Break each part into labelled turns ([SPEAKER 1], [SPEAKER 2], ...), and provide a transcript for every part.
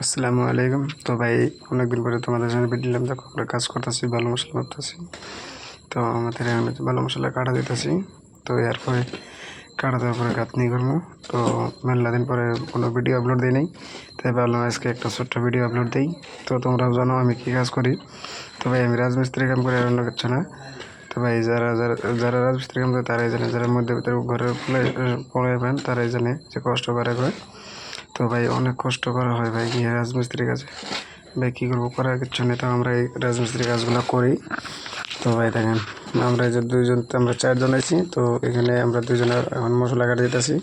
[SPEAKER 1] আসসালামু আলাইকুম। তো ভাই অনেকদিন পরে তোমাদের ভিডিও দিলাম দেখো, আমরা কাজ করতেছি, ভালো মশলা করতেছি। তো আমাদের ভালো মশলা কাটা দিতেছি। তো এরপরে কাটা দেওয়ার পরে গাঁথনি করব। তো মেলা দিন পরে কোনো ভিডিও আপলোড দিই নাই। তাই ভাবলাম আজকে একটা ছোট্ট ভিডিও আপলোড দিই। তো তোমরাও জানো আমি কী কাজ করি। তো ভাই, আমি রাজমিস্ত্রি কাম করে অন্য কিছু না। তো ভাই, যারা যারা যারা রাজমিস্ত্রি কাম করে, তারাই জানে, যারা মধ্যে ভিতরে ঘরের পড়ে পান তারাই জানে যে কষ্ট করে করে তো ভাই, অনেক কষ্ট করা হয় ভাই গিয়ে রাজমিস্ত্রি কাজে ভাই, কী করব? করার কিছু নেই তো, আমরা এই রাজমিস্ত্রি কাজগুলো করি। তো ভাই, দেখেন, আমরা যে দুইজন, আমরা চারজন আছি, তো এখানে আমরা দুজনে এখন মশলা কাটা দিতেছি।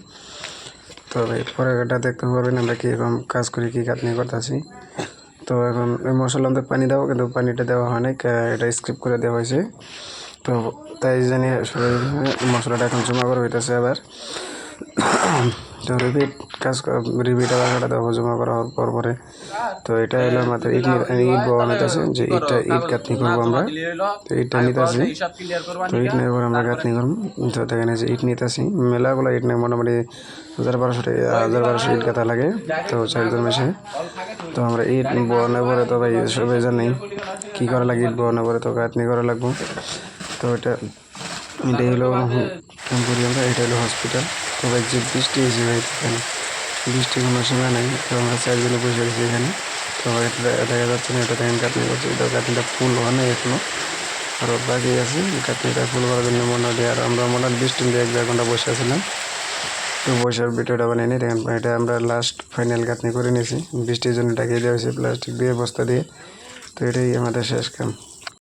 [SPEAKER 1] তো ভাই, পরে কাটা দেখতে পারবেন আমরা কীরকম কাজ করি, কী কাটনি করতেছি। তো এখন এই মশলা মধ্যে পানি দেবো, কিন্তু পানিটা দেওয়া হয় না এটা স্কিপ করে দেওয়া হয়েছে। তো তাই জানি মশলাটা এখন জমা করা হইতেছে আবার। তো রিপিট কাজ রিপিট আবার কাটা দেওয়া জমা করা হওয়ার পর পরে। তো এটা হলো আমাদের ইট নি- ইট বাবা নিতেছে যে ইটটা ইট কাটনি করব আমরা। তো ইটটা নিতেছি তো ইট নেওয়ার পর আমরা গাঁথনি করব। তো দেখেন যে ইট নিতেছি মেলাগুলো ইট নেই মোটামুটি হাজার বারোশো টাকা হাজার বারোশো ইট গাঁথা লাগে। তো চারজন মেশে তো। আমরা ইট বনের পরে তো ভাই সবাই জানি কী করা লাগে ইট বনের পরে তো গাঁথনি করা লাগবো। তো এটা এটাই হলো করি আমরা এটা হলো হসপিটাল ভাই যে বৃষ্টি ভাই, এখানে বৃষ্টি কোনো সীমা নেই, তো আমরা চারজনে বসে গেছি এখানে। তো দেখা যাচ্ছে না, এটা দেখেন কাটনি করছে, এটা কাটনিটা ফুল হয় না এখনও। আরও বাকি আছে কাটনিটা ফুল করার জন্য মোটামুটি আর আমরা মোটামুটি বৃষ্টি দিয়ে এক দেড় ঘণ্টা বসে আছিলাম। তো বসার ভিডিওটা বানিয়ে নিই দেখেন এটা আমরা লাস্ট ফাইনাল কাটনি করে নিয়েছি। বৃষ্টির জন্য ডাকিয়ে দেওয়া হয়েছে প্লাস্টিক দিয়ে, বস্তা দিয়ে। তো এটাই আমাদের শেষ কাম।